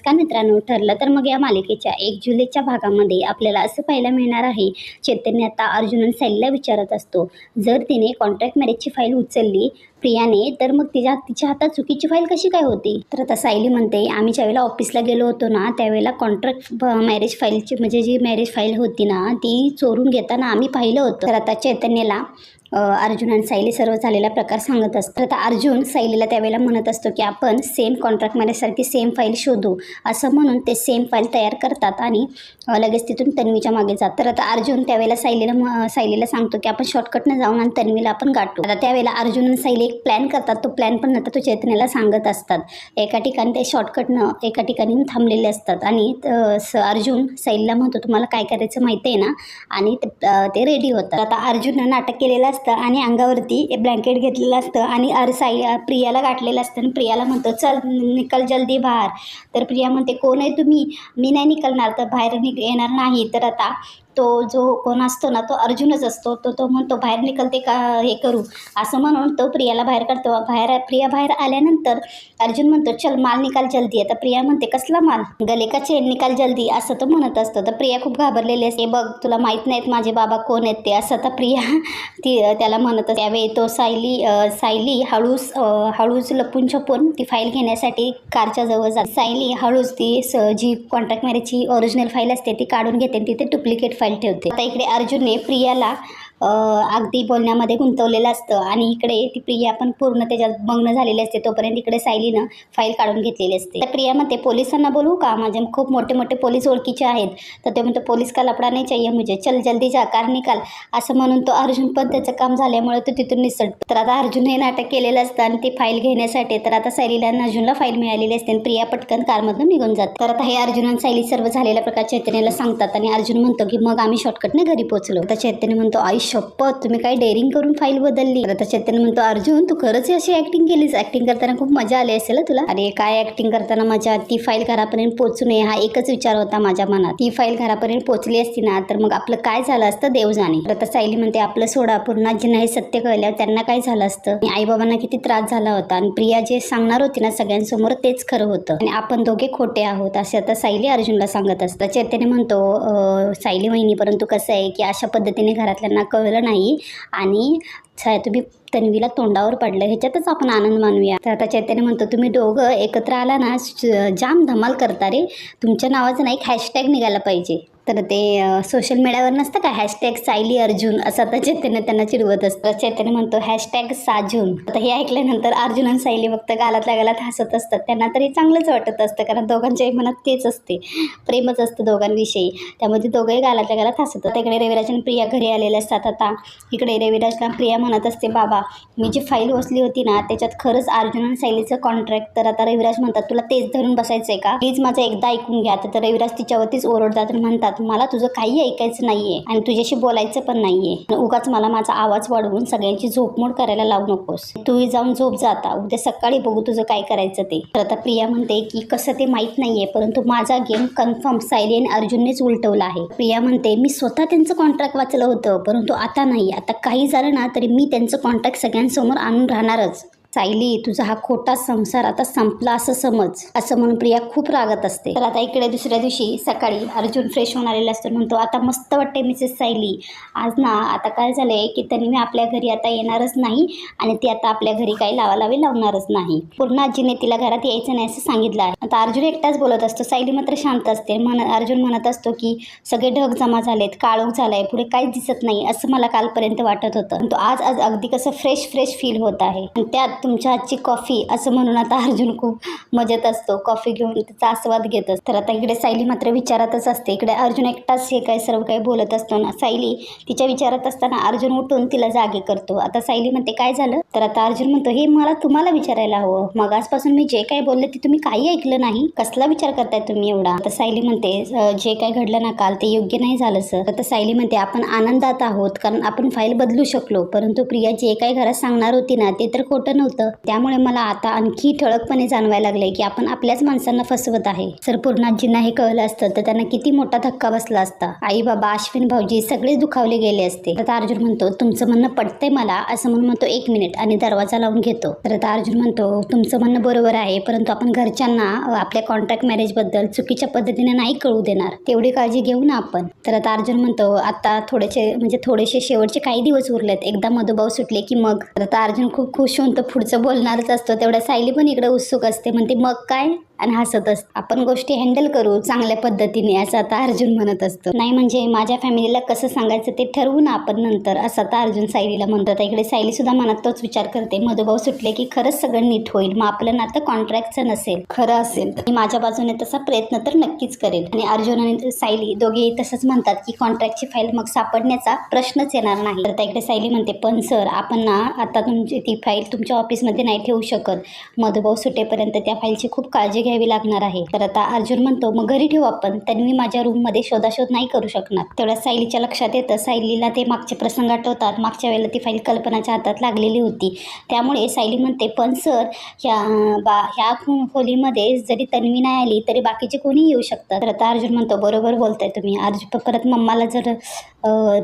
का मित्रांनो ठरलं तर मग या मालिकेच्या एक जुलैच्या भागामध्ये आपल्याला असं पाहायला मिळणार आहे चैतन्य आता अर्जुन सैलीला विचारत असतो जर तिने कॉन्ट्रॅक्ट मॅरेजची फाईल उचलली प्रियाने तर मग तिच्या तिच्या हातात चुकीची फाईल कशी काय होती? तर आता सायली म्हणते आम्ही ज्यावेळेला ऑफिसला गेलो होतो ना त्यावेळेला कॉन्ट्रॅक्ट मॅरेज फाईलची म्हणजे जी मॅरेज फाईल होती ना ती चोरून घेताना आम्ही पाहिलं होतं. तर आता चैतन्यला अर्जुन आणि सायली सर्व झालेला प्रकार सांगत असतो तर आता अर्जुन सायलीला त्यावेळेला म्हणत असतो की आपण सेम कॉन्ट्रॅक्टमध्ये सारखी सेम फाईल शोधू. असं म्हणून ते सेम फाईल तयार करतात आणि लगेच तिथून तन्वीच्या मागे जात. तर आता अर्जुन त्यावेळेला सायलीला म- सायलीला सांगतो की आपण शॉर्टकटनं जाऊन आणि तन्वीला आपण गाठू. आता त्यावेळेला अर्जुन आणि सायली एक प्लॅन करतात. तो प्लॅन पण नंतर तो चैतन्याला सांगत असतात. एका ठिकाणी ते शॉर्टकटनं एका ठिकाणी थांबलेले असतात. आणि स- अर्जुन सायलीला म्हणतो तुम्हाला काय करायचं माहिती आहे ना? आणि ते- ते रेडी होतात. आता अर्जुननं नाटक केलेलं असतं. आणि अंगावरती ब्लँकेट घेतलेलं असतं आणि अरसाई प्रियाला गाठलेलं असतं आणि प्रियाला म्हणतो चल निकल जल्दी बाहेर. तर प्रिया म्हणते कोण आहे तुम्ही? मी नाही निकलणार तर बाहेर निघ येणार नाही. तर आता तो जो कोण असतो ना तो अर्जुनच असतो. तो तो म्हणतो बाहेर निकलते का हे करू? असं म्हणून तो प्रियाला बाहेर काढतो. बाहेर प्रिया बाहेर आल्यानंतर अर्जुन म्हणतो चल माल निकाल जल्दी. आता प्रिया म्हणते कसला माल? गले का चेन निकाल जल्दी? असं तो म्हणत असतो. तर प्रिया खूप घाबरलेली असते. बघ तुला माहीत नाहीत माझे बाबा कोण आहेत ते. असं तर प्रिया ती त्याला म्हणत असते. त्यावेळी तो सायली सायली हळूच हळूच लपून छपून ती फाईल घेण्यासाठी कारच्या जवळ जाते सायली हळूच ती स- जी कॉन्ट्रॅक्ट मॅरेजची ओरिजिनल फाईल असते ती काढून घेते तिथे डुप्लिकेट फाईल ठेवते. आता इकडे अर्जुनने प्रियाला अगदी बोलण्यामध्ये गुंतवलेलं असतं. आणि इकडे ती प्रिया पण पूर्ण त्याच्यात मग्न झालेली असते. तोपर्यंत इकडे सायलीनं फाईल काढून घेतलेली असते. तर प्रिया म्हणते पोलिसांना बोलू का? माझे खूप मोठे मोठे पोलीस ओळखीचे आहेत. तर ते म्हणतो पोलीस का लपडा नाही चाहिए मुझे? चल जल्दी जा कार निकाल. असं म्हणून तो अर्जुन पण त्याचं काम झाल्यामुळे तो तिथून निसटतो. तर आता अर्जुन हे नाटक केलेलं असतं आणि ती फाईल घेण्यासाठी तर आता सायलीला आणि अर्जुनला फाईल मिळालेली असते आणि प्रिया पटकन कारमधून निघून जाते. तर आता हे अर्जुन आणि सायली सर्व झालेल्या प्रकार चैतन्याला सांगतात आणि अर्जुन म्हणतो की मग आम्ही शॉर्टकटने घरी पोहोचलो. तर चैतन्य म्हणतो आयुष्य शपथ. तुम्ही काय डेअरिंग करून फाईल बदलली. आता चैतन्य म्हणतो अर्जुन तू खरंच अशी ऍक्टिंग केलीस? ऍक्टिंग करताना खूप मजा आली असेल तुला? अरे काय ऍक्टिंग करताना मजा? ती फाईल घरापर्यंत पोहोचू नये हा एकच विचार होता माझ्या मनात. ती फाईल घरापर्यंत पोहोचली असती ना तर मग आपलं काय झालं असतं देव जाणे तर आता सायली म्हणते आपलं सोडा पूर्ण पूर्णाजींना हे सत्य कळलं त्यांना काय झालं असतं? आई बाबांना किती त्रास झाला होता. आणि प्रिया जे सांगणार होती ना सगळ्यांसमोर तेच खरं होतं. आणि आपण दोघे खोटे आहोत असे आता सायली अर्जुनला सांगत असतं चैतन्य म्हणतो सायली वहिनी परंतु कसं आहे की अशा पद्धतीने घरातल्यांना कळलं नाही. आणि साय तुम्ही तन्वीला तोंडावर पडलं. ह्याच्यातच आपण आनंद मानूया. तर आता चैतन्य म्हणतो तुम्ही दोघं एकत्र आला ना जाम धमाल करता रे. तुमच्या नावाचं ना एक हॅशटॅग निघायला पाहिजे. तर ते सोशल मीडियावर नसतं का? हॅशटॅग सायली अर्जुन असं आता चैतन्य त्यांना चिडवत असतं. चैतन्य म्हणतो हॅशटॅग साजून. आता हे ऐकल्यानंतर अर्जुन आणि सायली फक्त गालातल्या गालात हसत असतात. त्यांना तरी चांगलंच वाटत असतं कारण दोघांच्याही मनात तेच असते. प्रेमच असतं दोघांविषयी. त्यामुळे ते दोघंही गालातल्या गालात हसत असतात. इकडे रविराज आणि प्रिया घरी आलेल्या असतात आता. इकडे रविराजला प्रिया म्हणत असते बाबा मी जी फाईल वसली होती ना त्याच्यात खरंच अर्जुन आणि सायलीचं कॉन्ट्रॅक्ट तर आता रविराज म्हणतात तुला तेच धरून बसायचं आहे का? प्लीज माझं एकदा ऐकून घ्या. तर रविराज तिच्यावरतीच ओरडतात म्हणतात म्हणतात मला तुझं काही ऐकायचं नाहीये आणि तुझ्याशी बोलायचं पण नाहीये. उगाच मला माझा आवाज वाढवून सगळ्यांची झोपमोड करायला लावू नकोस. तूही जाऊन झोप जाता उद्या सकाळी बघू तुझं काय करायचं ते. तर आता प्रिया म्हणते की कसं ते माहीत नाहीये परंतु माझा गेम कन्फर्म सायली आणि अर्जुननेच उलटवला आहे. प्रिया म्हणते मी स्वतः त्यांचं कॉन्ट्रॅक्ट वाचलं होतं परंतु आता नाही. आता काही झालं ना तरी मी त्यांचं कॉन्ट्रॅक्ट सगळ्यांसमोर आणून राहणारच. सायली तुझा हा खोटा संसार आता संपला असं समज असं म्हणून प्रिया खूप रागत असते. तर आता इकडे दुसऱ्या दिवशी सकाळी अर्जुन फ्रेश होऊन आलेला असतो. म्हणतो आता मस्त वाटते मिसेस सायली. आज ना आता काय झालंय की त्यांनी मी आपल्या घरी आता येणारच नाही आणि ती आता आपल्या घरी काही लावालावी लावणारच नाही. पूर्ण आजीने तिला घरात यायचं नाही असं सांगितलं आहे. आता अर्जुन एकटाच बोलत असतो. सायली मात्र शांत असते. म्हण अर्जुन म्हणत असतो की सगळे ढग जमा झालेत काळोख झालाय पुढे काहीच दिसत नाही असं मला कालपर्यंत वाटत होतं. पण तो आज आज अगदी कसं फ्रेश फ्रेश फील होत आहे. आणि त्यात तुमच्या हातची कॉफी असं म्हणून आता अर्जुन खूप मजेत असतो. कॉफी घेऊन त्याचा आस्वाद घेत असतो. तर आता इकडे सायली मात्र विचारातच असते. इकडे अर्जुन एकटाच हे काय सर्व काही बोलत असतो ना? सायली तिच्या विचारात असताना अर्जुन उठून तिला जागे करतो. आता सायली म्हणते काय झालं? तर आता अर्जुन म्हणतो हे मला तुम्हाला विचारायला हवं. मग आजपासून मी जे काही बोलले ते तुम्ही काही ऐकलं नाही. कसला विचार करताय तुम्ही एवढा? आता सायली म्हणते जे काय घडलं ना काल ते योग्य नाही झालं सर. आता सायली म्हणते आपण आनंदात आहोत कारण आपण फाईल बदलू शकलो. परंतु प्रिया जे काही घरात सांगणार होती ना ते तर खोटं नव्हतं नव्हतं. त्यामुळे मला आता आणखी ठळकपणे जाणवायला लागलंय की आपण आपल्याच माणसांना फसवत आहे. जर पूर्णाजींना हे कळलं असतं तर त्यांना किती मोठा धक्का बसला असता. आई बाबा अश्विन भाऊजी सगळेच दुखावले गेले असते. तर अर्जुन म्हणतो तुमचं म्हणणं पटतंय मला असं म्हणून म्हणतो एक मिनिट आणि दरवाजा लावून घेतो. तर आता अर्जुन म्हणतो तुमचं म्हणणं बरोबर आहे परंतु आपण घरच्यांना आपल्या कॉन्ट्रॅक्ट मॅरेजबद्दल चुकीच्या पद्धतीने नाही कळू देणार. तेवढी काळजी घेऊ ना आपण. तर आता अर्जुन म्हणतो आता थोडेसे म्हणजे थोडेसे शेवटचे काही दिवस उरलेत. एकदा मधुभाव सुटले की मग? तर आता अर्जुन खूप खुश होऊन तो पुढचं बोलणारच असतो. तेवढ्या सायली पण इकडे उत्सुक असते. म्हणते मग काय? आणि हसत असतं. आपण गोष्टी हँडल करू चांगल्या पद्धतीने असं आता अर्जुन म्हणत असतो. नाही म्हणजे माझ्या फॅमिलीला कसं सांगायचं ते ठरवू ना आपण नंतर असं आता अर्जुन सायलीला म्हणतो आता इकडे सायली सुद्धा मनात तोच विचार करते. मधुभाऊ सुटले की खरंच सगळं नीट होईल. मग आपलं नातं कॉन्ट्रॅक्टचं नसेल. खरं असेल मी माझ्या बाजूने तसा प्रयत्न तर नक्कीच करेल आणि अर्जुन आणि सायली दोघेही तसंच म्हणतात की कॉन्ट्रॅक्टची फाईल मग सापडण्याचा प्रश्नच येणार नाही. तर त्या इकडे सायली म्हणते पण सर आपण ना आता तुमची ती फाईल तुमच्या ऑफिसमध्ये नाही ठेवू शकत. मधुभाऊ सुटेपर्यंत त्या फाईलची खूप काळजी घ्यावी लागणार आहे. तर आता अर्जुन म्हणतो मग घरी ठेवू आपण. तन्वी माझ्या रूममध्ये शोधाशोध नाही करू शकणार. तेवढ्या सायलीच्या लक्षात येतं सायलीला ते मागचे प्रसंग आठवतात. मागच्या वेळेला ती फाईल कल्पनाच्या हातात लागलेली होती. त्यामुळे सायली म्हणते पण सर ह्या बा ह्या खोलीमध्ये जरी तन्वी नाही आली तरी बाकीचे कोणी येऊ शकतात. तर आता अर्जुन म्हणतो बरोबर बोलताय तुम्ही. अर्जुन परत मम्माला जर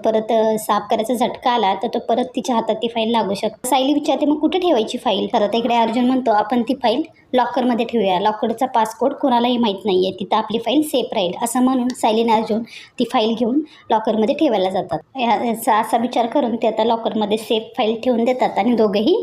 परत साफ करायचा झटका आला तर तो परत तिच्या हातात ती फाईल लागू शकतो. सायली विचारते मग कुठे ठेवायची फाईल तर आता इकडे अर्जुन म्हणतो आपण ती फाईल लॉकरमध्ये ठेवूया. लॉकरचा पासकोड कोणालाही माहीत नाही आहे तिथं आपली फाईल सेफ राहील असं म्हणून सायलीने अर्जुन ती फाईल घेऊन लॉकरमध्ये ठेवायला जातात. याचा असा विचार करून ते आता लॉकरमध्ये सेफ फाईल ठेवून देतात आणि दोघेही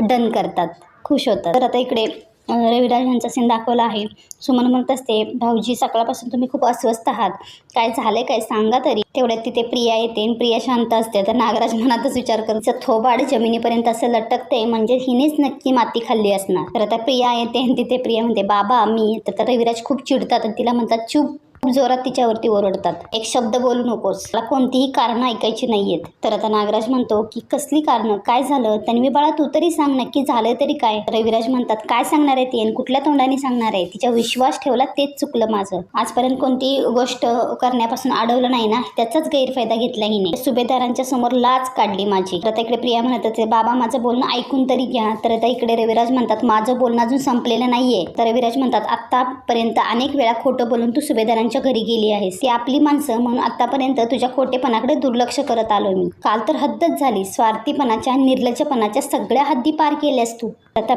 डन करतात. खुश होतात. तर आता इकडे रविराज यांचा सीन दाखवला आहे. सुमन म्हणत असते भाऊजी सकाळपासून तुम्ही खूप अस्वस्थ आहात. काय झालंय काय सांगा तरी. तेवढ्यात तिथे प्रिया येते आणि प्रिया शांत असते. तर नागराज मनातच विचार करतो थोबाड जमिनीपर्यंत असं लटकते म्हणजे हिनेच नक्की माती खाल्ली असणार. तर आता प्रिया येते आणि तिथे प्रिया म्हणते बाबा मी तर रविराज खूप चिडतात आणि तिला म्हणतात चूप खूप जोरात तिच्यावरती ओरडतात. एक शब्द बोलू नकोस. मला कोणतीही कारणं ऐकायची नाहीयेत. तर आता नागराज म्हणतो की कसली कारणं? काय झालं? तन्वी बाळा तू तरी सांग नक्की झालं तरी काय? रविराज म्हणतात काय सांगणार आहे ती? आणि कुठल्या तोंडाने सांगणार आहे? तिच्या विश्वास ठेवला तेच चुकलं माझं. आजपर्यंत कोणती गोष्ट करण्यापासून अडवलं नाही ना? त्याचाच गैरफायदा घेतला हिने. सुभेदारांच्या समोर लाच काढली माझी. तर आता इकडे प्रिया म्हणत होते बाबा माझं बोलणं ऐकून तरी घ्या. तर आता इकडे रविराज म्हणतात माझं बोलणं अजून संपलेलं नाहीये. तर रविराज म्हणतात आतापर्यंत अनेक वेळा खोटं बोलून तू यांच्या घरी गेली आहेस ती आपली माणसं म्हणून आतापर्यंत तुझ्या खोटेपणाकडे दुर्लक्ष करत आलो मी. काल तर हद्दच झाली स्वार्थीपणाच्या आणि निर्लज्जपणाच्या सगळ्या हद्दी पार केल्यास तू. आता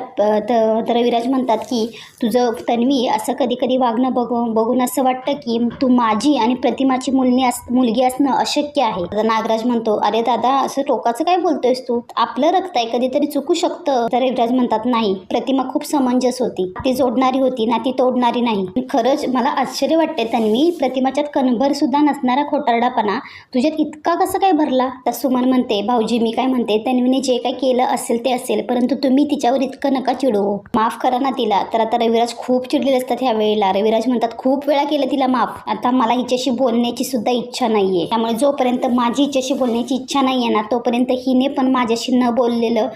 तर रविराज म्हणतात की तुझं तन्वी असं कधी कधी वागणं बघून बघून असं वाटतं की तू माझी आणि प्रतिमाची मुलगी अस मुलगी असणं अशक्य आहे. नागराज म्हणतो अरे दादा असं टोकाचं काय बोलतोयस तू? आपलं रक्त आहे कधीतरी चुकू शकतं. तर रविराज म्हणतात नाही प्रतिमा खूप समंजस होती. ती जोडणारी होती ना ती तोडणारी नाही. खरंच मला आश्चर्य वाटते तन्वी प्रतिमाच्यात कणभर सुद्धा नसणारा खोटारडापणा तुझ्यात इतका कसं काय भरला? तर सुमन म्हणते भाऊजी मी काय म्हणते तन्वीने जे काय केलं असेल ते असेल परंतु तुम्ही तिच्यावर इतकं नका चिडू. माफ करा ना तिला. तर आता रविराज खूप चिडलेले असतात ह्या वेळेला. रविराज म्हणतात खूप वेळा केलं तिला माफ. आता मला हिच्याशी बोलण्याची सुद्धा इच्छा नाहीये. त्यामुळे जोपर्यंत माझी हिच्याशी बोलण्याची इच्छा नाहीये ना तोपर्यंत हिने पण माझ्याशी न बोललेलं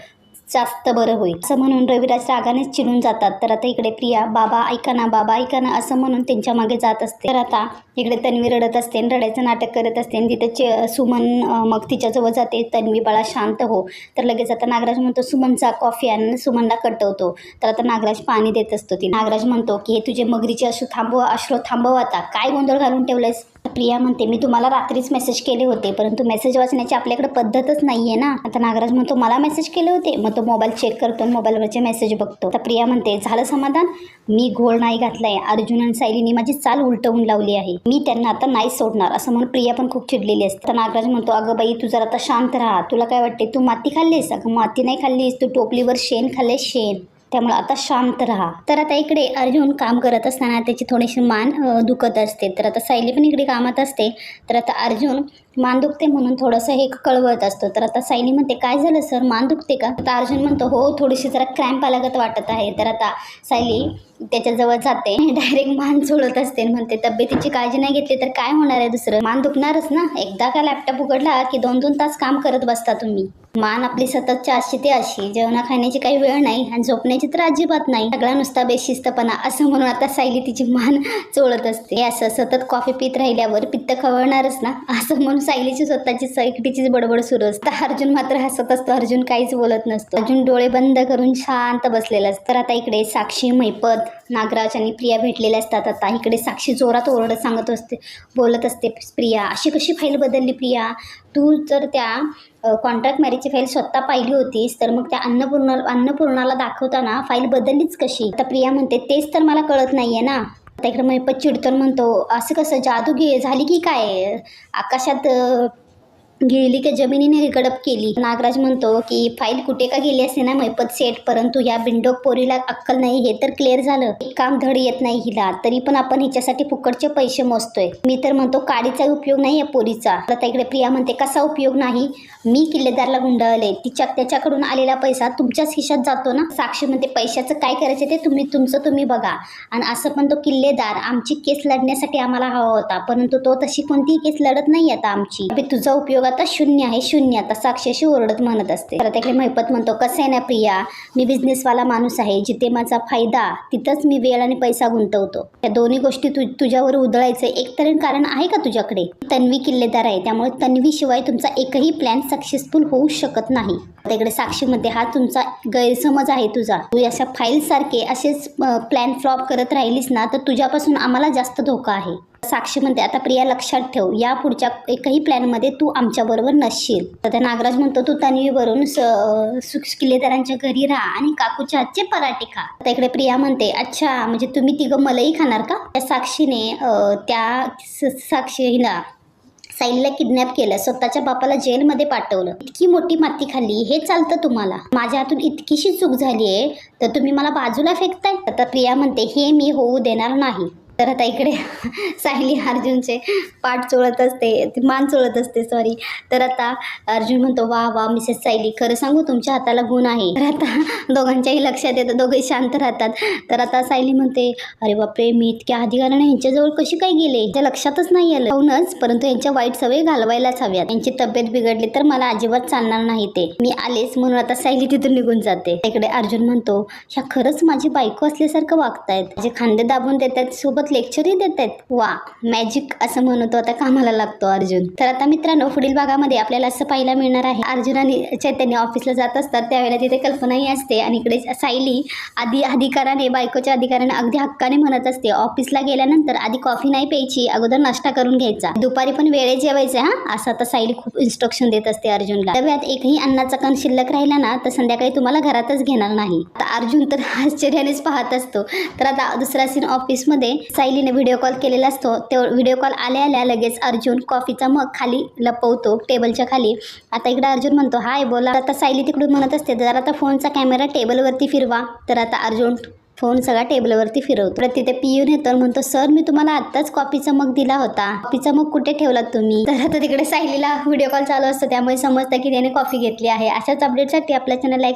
जास्त बरं होईल. असं म्हणून रविराज रागानेच चिडून जातात. तर आता इकडे प्रिया बाबा ऐका ना बाबा ऐका ना असं म्हणून त्यांच्या मागे जात असते. तर आता इकडे तन्वी रडत असते आणि रडायचं नाटक करत असते आणि तिथे चे सुमन मग तिच्याजवळ जाते. तन्वी बाळा शांत हो. तर लगेच आता नागराज म्हणतो सुमनचा कॉफी आण आणि सुमनला कटवतो तर आता नागराज पाणी देत असतो ती नागराज म्हणतो की हे तुझे मगरीचे अश्रू थांबव अश्रू थांबव आता. काय गोंधळ घालून ठेवलंयस? प्रिया म्हणते मी तुम्हाला रात्रीच मेसेज केले होते परंतु मेसेज वाचण्याची आपल्याकडे पद्धतच नाहीये ना. आता नागराज म्हणतो मला मेसेज केले होते. मग तो मोबाईल चेक करतो मोबाईलवरचे मेसेज बघतो. तर प्रिया म्हणते झालं समाधान? मी घोळ नाही घातलाय. अर्जुन आणि सायलीने माझी चाल उलटवून लावली आहे. मी त्यांना आता नाही सोडणार असं म्हणून प्रिया पण खूप चिडलेली असते. तर नागराज म्हणतो अगं बाई तू जर आता शांत राहा. तुला काय वाटते तू माती खाल्लीस? अगं माती नाही खाल्लीस. तू टोपलीवर शेण खाल्ले शेण. त्यामुळं आता शांत राहा. तर आता इकडे अर्जुन काम करत असताना त्याची थोडीशी मान दुखत असते. तर आता सायली पण इकडे कामात असते. तर आता अर्जुन मान दुखते म्हणून थोडंसं हे कळवत असतो. तर आता सायली म्हणते काय झालं सर? मान दुखते का? तर अर्जुन म्हणतो हो थोडीशी जरा क्रॅम्प आल्यागत वाटत आहे. तर आता सायली त्याच्याजवळ जाते. डायरेक्ट मान चोळत असते म्हणते तब्येतीची काळजी नाही घेतली तर काय होणार आहे दुसरं? मान दुखणारच ना? एकदा का लॅपटॉप उघडला की दोन दोन तास काम करत बसता तुम्ही? मान आपली सततच्या अशी ते अशी. जेवणा खाण्याची काही वेळ नाही आणि झोपण्याची तर अजिबात नाही. सगळा नुसता बेशिस्तपणा असं म्हणून आता सायली तिची मान चोळत असते. हे असं सतत कॉफी पित राहिल्यावर पित्त खवळणारच ना? असं म्हणून सायलीची स्वतःची सैकटीचीच बडबड सुरू असते. अर्जुन मात्र हसत असतो. अर्जुन काहीच बोलत नसतो. अर्जुन डोळे बंद करून शांत बसलेला असतो. तर आता इकडे साक्षी मैपत नागराज आणि प्रिया भेटलेल्या असतात. आता इकडे साक्षी जोरात ओरडत सांगत असते बोलत असते प्रिया अशी कशी फाईल बदलली प्रिया? तू जर त्या कॉन्ट्रॅक्ट मॅरेजची फाईल स्वतः पाहिली होतीस तर मग त्या अन्नपूर्णा अन्नपूर्णाला दाखवताना फाईल बदललीच कशी? आता प्रिया म्हणते तेच तर मला कळत नाही आहे ना. आता इकडे मैपत चिडतून म्हणतो असं कसं? जादू घे झाली की काय? आकाशात गेली की जमिनीने गडप केली. नागराज म्हणतो की फाईल कुठे का गेली असते ना मैपत सेट परंतु या बिंडोक पोरीला अक्कल नाही. हे तर क्लिअर झालं. काम धड येत नाही हिला. तरी पण आपण हिच्यासाठी फुकटचे पैसे मोजतोय. मी तर म्हणतो काडीचा उपयोग नाही या पोरीचा. आता इकडे प्रिया म्हणते कसा उपयोग नाही? मी किल्लेदारला गुंडाळले. तिच्या त्याच्याकडून आलेला पैसा तुमच्याच खिशात जातो ना? साक्षी म्हणते पैशाचं काय करायचं ते तुम्ही तुमचं तुम्ही बघा. आणि असं पण तो किल्लेदार आमची केस लढण्यासाठी आम्हाला हवा होता. परंतु तो तशी कोणतीही केस लढत नाही आता आमची. तुझा उपयोग आता शून्य आहे शून्य. आता साक्षीशी ओरडत म्हणत असते. तर त्याकडे महिपत म्हणतो कसं आहे ना प्रिया? मी बिझनेसवाला माणूस आहे. जिथे माझा फायदा तिथंच मी वेळ आणि पैसा गुंतवतो. त्या दोन्ही गोष्टी तु तुझ्यावर उधळायचं एक तरी कारण आहे का तुझ्याकडे? तन्वी किल्लेदार आहे. त्यामुळे तन्वीशिवाय तुमचा एकही प्लॅन सक्सेसफुल होऊ शकत नाही. तिकडे साक्षीमध्ये हा तुमचा गैरसमज आहे तुझा. तू अशा फाईल सारखे असेच प्लॅन फ्लॉप करत राहिलीस ना तर तुझ्यापासून आम्हाला जास्त धोका आहे. साक्षी म्हणते आता प्रिया लक्षात ठेव. या पुढच्या एकही प्लॅनमध्ये तू आमच्याबरोबर नसशील. तर त्या नागराज म्हणतो तू तन्वीवरून किल्लेदारांच्या घरी राहा आणि काकूच्या हातचे पराठे खा. आता इकडे प्रिया म्हणते अच्छा म्हणजे तुम्ही तिघं मलाही खाणार का? त्या साक्षीने त्या स- साक्षीला साईलला किडनॅप केलं. स्वतःच्या बापाला जेलमध्ये पाठवलं. इतकी मोठी माती खाल्ली हे चालतं तुम्हाला. माझ्या हातून इतकीशी चूक झाली आहे तर तुम्ही मला बाजूला फेकताय? तर प्रिया म्हणते हे मी होऊ देणार नाही. तर आता इकडे सायली अर्जुनचे पाठ चोळत असते मान चोळत असते सॉरी तर आता अर्जुन म्हणतो वा वा मिसेस सायली खरं सांगू तुमच्या हाताला गुण आहे. तर आता दोघांच्याही लक्षात येतं दोघे शांत राहतात. तर आता सायली म्हणते अरे बापरे मी इतक्या अधिकाऱ्याने ह्यांच्याजवळ कशी काय गेले? त्या लक्षातच नाही आलं. होऊनच परंतु यांच्या वाईट सवय घालवायलाच हव्यात. यांची तब्येत बिघडली तर मला अजिबात चालणार नाही ते. मी आलेच म्हणून आता सायली तिथून निघून जाते. इकडे अर्जुन म्हणतो ह्या खरंच माझी बायको असल्यासारखं वागतायत. माझे खांदे दाबून देतात सोबत लेक्चरही देत आहेत. वा मॅजिक असं म्हणतो आता कामाला लागतो अर्जुन. तर आता मित्रांनो पुढील भागामध्ये आपल्याला असं पाहायला मिळणार आहे अर्जुन आणि चैतन्य ऑफिसला जात असतात. त्यावेळेला तिथे कल्पनाही असते आणि इकडे सायली आधी अधिकाराने बायकोच्या अधिकाराने अगदी हक्काने म्हणत असते. ऑफिसला गेल्यानंतर आधी कॉफी नाही प्यायची अगोदर नाश्ता करून घ्यायचा. दुपारी पण वेळेत जेवायचं हा? असं आता सायली खूप इन्स्ट्रक्शन देत असते अर्जुनला. डब्यात एकही अन्नाचा कण शिल्लक राहिला ना तर संध्याकाळी तुम्हाला घरातच घेणार नाही. आता अर्जुन तर आश्चर्यानेच पाहत असतो. तर आता दुसरा सीन ऑफिसमध्ये सायलीने व्हिडिओ कॉल केलेला असतो. तो व्हिडिओ कॉल आल्या आल्या लगेच अर्जुन कॉफीचा मग खाली लपवतो टेबलच्या खाली. आता इकडे अर्जुन म्हणतो हाय बोला. आता सायली तिकडून म्हणत असते जर आता फोनचा कॅमेरा टेबलवरती फिरवा. तर आता अर्जुन फोन सगळा टेबलवरती फिरवतो. तर तिथे पियून येतो म्हणतो सर मी तुम्हाला आत्ताच कॉफीचा मग दिला होता. कॉफीचा मग कुठे ठेवलात तुम्ही? तर आता तिकडे सायलीला व्हिडिओ कॉल चालू असतो. त्यामुळे समजतं की त्याने कॉफी घेतली आहे. अशाच अपडेटसाठी आपल्या चॅनल लाईक